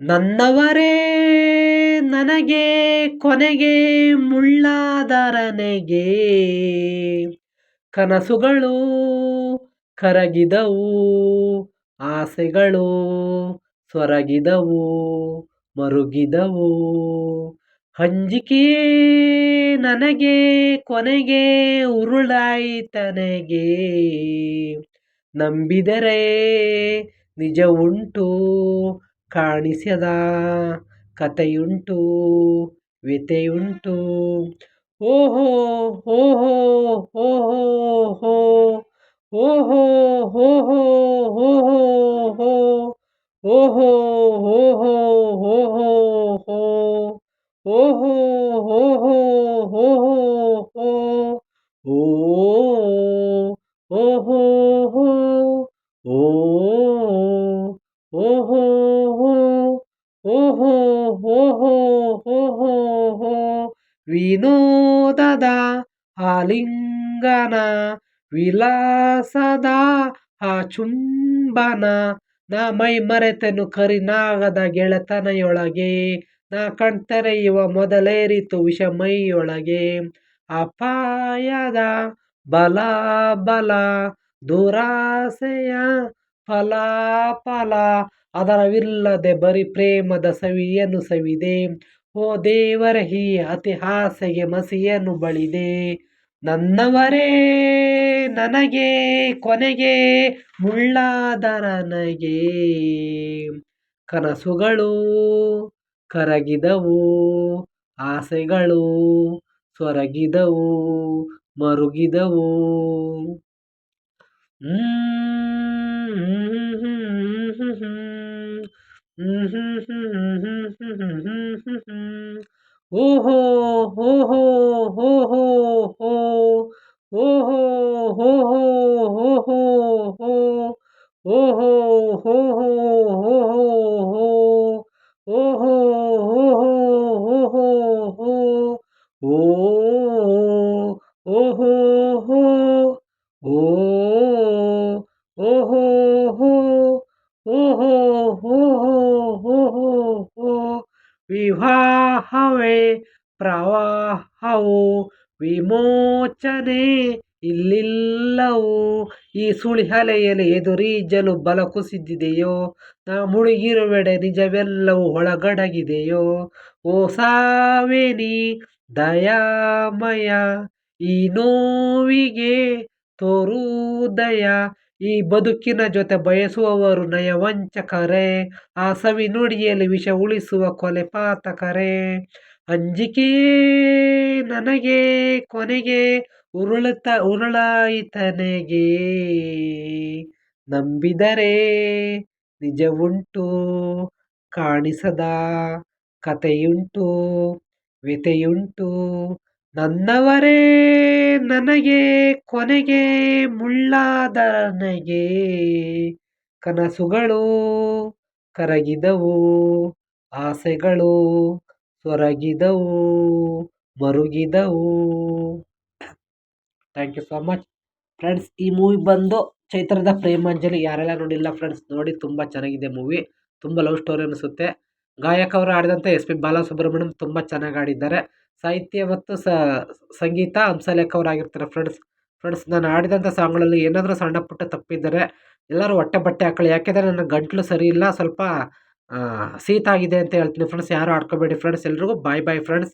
ನನ್ನವರೇ ನನಗೆ ಕೊನೆಗೆ ಮುಳ್ಳಾದರನೆಗೆ. ಕನಸುಗಳು ಕರಗಿದವು, ಆಸೆಗಳು ಸೊರಗಿದವು, ಮರುಗಿದವು. ಹಂಜಿಕೆ ನನಗೆ ಕೊನೆಗೆ ಉರುಳಾಯಿತನೆಗೆ. ನಂಬಿದರೆ ನಿಜ ಉಂಟು ಕಾಣಿಸದ ಕಥೆಯುಂಟು ವ್ಯಥೆಯುಂಟು ಓಹೋ ಓಹೋ ಓಹೋ ಹೋ ಓಹೋ ಓಹೋ ಓಹೋ ಹೋ ಓಹೋ ಓಹೋ ಓಹೋ ಹೋ ಓಹೋ ಓಹೋ ಓಹೋ ಹೋ ಓ ಓಹೋ ಹೋ ಓ ಓಹೋ ಹೋ ಓಹೋ ಹೋ ಹೋ ಹೋ ವಿನೋದದ ಆಲಿಂಗನ, ವಿಲಾಸದ ಆ ಚುಂಬನ ನಾ ಮೈ ಮರೆತನು ಕರಿನಾಗದ ಗೆಳೆತನೆಯೊಳಗೆ, ನಾ ಕಣ್ತೆರೆಯುವ ಮೊದಲೇರಿತು ವಿಷ ಮೈಯೊಳಗೆ ಅಪಾಯದ ಬಲ ಬಲ ದುರಾಸೆಯ ಫಲ ಫಲ ಅದರವಿಲ್ಲದೆ ಬರೀ ಪ್ರೇಮದ ಸವಿಯನ್ನು ಸವಿದೆ. ಓ ದೇವರ ಹೀ ಅತಿಹಾಸೆಗೆ ಮಸಿಯನ್ನು ಬಳಿದೆ. ನನ್ನವರೇ, ನನಗೆ, ಕೊನೆಗೆ, ಮುಳ್ಳಾದರನಗೆ. ಕನಸುಗಳು ಕರಗಿದವು, ಆಸೆಗಳು ಸೊರಗಿದವು, ಮರುಗಿದವು. ஓஹோ ஓஹோ ஓஹோ ஹோ ஓஹோ ஓஹோ ஓஹோ ஹோ ஓஹோ ஓஹோ ஓஹோ ஹோ ஓஹோ ஓஹோ ஓஹோ ஹோ ஓ ஓஹோ ஹோ ஓ ஓஹோ ஹோ ವಿವಾಹವೇ ಪ್ರವಾಹವು, ವಿಮೋಚನೆ ಇಲ್ಲಿಲ್ಲವು? ಈ ಸುಳಿಹಲೆಯಲ್ಲಿ ಎದುರೀಜಲು ಬಲ ಕುಸಿದಿದೆಯೋ ನಾ ಮುಳುಗಿರುವೆಡೆ ನಿಜವೆಲ್ಲವೂ ಒಳಗಡಗಿದೆಯೋ? ಓ ಸಾವೇನಿ ದಯಾಮಯ, ಈ ನೋವಿಗೆ ತೋರುದಯ? ಈ ಬದುಕಿನ ಜೊತೆ ಬಯಸುವವರು ನಯವಂಚಕರೇ ಆ ಸವಿ ನುಡಿಯಲ್ಲಿ ವಿಷ ಉಳಿಸುವ ಕೊಲೆ ಪಾತಕರೇ. ಅಂಜಿಕೆ ನನಗೆ, ಕೊನೆಗೆ ಉರುಳುತ್ತ ಉರುಳಾಯಿತನೆಗೆ. ನಂಬಿದರೆ ನಿಜವುಂಟು, ಕಾಣಿಸದ ಕಥೆಯುಂಟು, ವ್ಯಥೆಯುಂಟು. ನನ್ನವರೇ ನನಗೆ ಕೊನೆಗೆ ಮುಳ್ಳಾದ ನನಗೆ ಕನಸುಗಳು ಕರಗಿದವು, ಆಸೆಗಳು ಸೊರಗಿದವು, ಮರುಗಿದವು. Thank you so much friends ಈ ಮೂವಿ ಬಂದು ಚೈತ್ರದ ಪ್ರೇಮಾಂಜಲಿ ಯಾರೆಲ್ಲ ನೋಡಿಲ್ಲ ಫ್ರೆಂಡ್ಸ್ ನೋಡಿ ತುಂಬ ಚೆನ್ನಾಗಿದೆ ಮೂವಿ ತುಂಬ ಲವ್ ಸ್ಟೋರಿ ಅನಿಸುತ್ತೆ. ಗಾಯಕ ಅವರು ಆಡಿದಂಥ ಎಸ್ ಪಿ ಬಾಲಸುಬ್ರಹ್ಮಣ್ಯಂ ತುಂಬ ಚೆನ್ನಾಗಿ ಆಡಿದ್ದಾರೆ. ಸಾಹಿತ್ಯ ಮತ್ತು ಸಂಗೀತ ಹಂಸಲೇಖ ಅವರಾಗಿರ್ತಾರೆ ಫ್ರೆಂಡ್ಸ್. ಫ್ರೆಂಡ್ಸ್, ನಾನು ಆಡಿದಂಥ ಸಾಂಗ್ಗಳಲ್ಲಿ ಏನಾದರೂ ಸಣ್ಣ ಪುಟ್ಟ ತಪ್ಪಿದ್ದರೆ ಎಲ್ಲರೂ ಹೊಟ್ಟೆ ಬಟ್ಟೆ ಹಾಕೊಳ್ಳಿ. ಯಾಕೆಂದರೆ ನನ್ನ ಗಂಟಲು ಸರಿ ಇಲ್ಲ, ಸ್ವಲ್ಪ ಸೀತ ಆಗಿದೆ ಅಂತ ಹೇಳ್ತೀನಿ ಫ್ರೆಂಡ್ಸ್. ಯಾರು ಆಡ್ಕೋಬೇಡಿ ಫ್ರೆಂಡ್ಸ್. ಎಲ್ರಿಗೂ ಬಾಯ್ ಬಾಯ್ ಫ್ರೆಂಡ್ಸ್.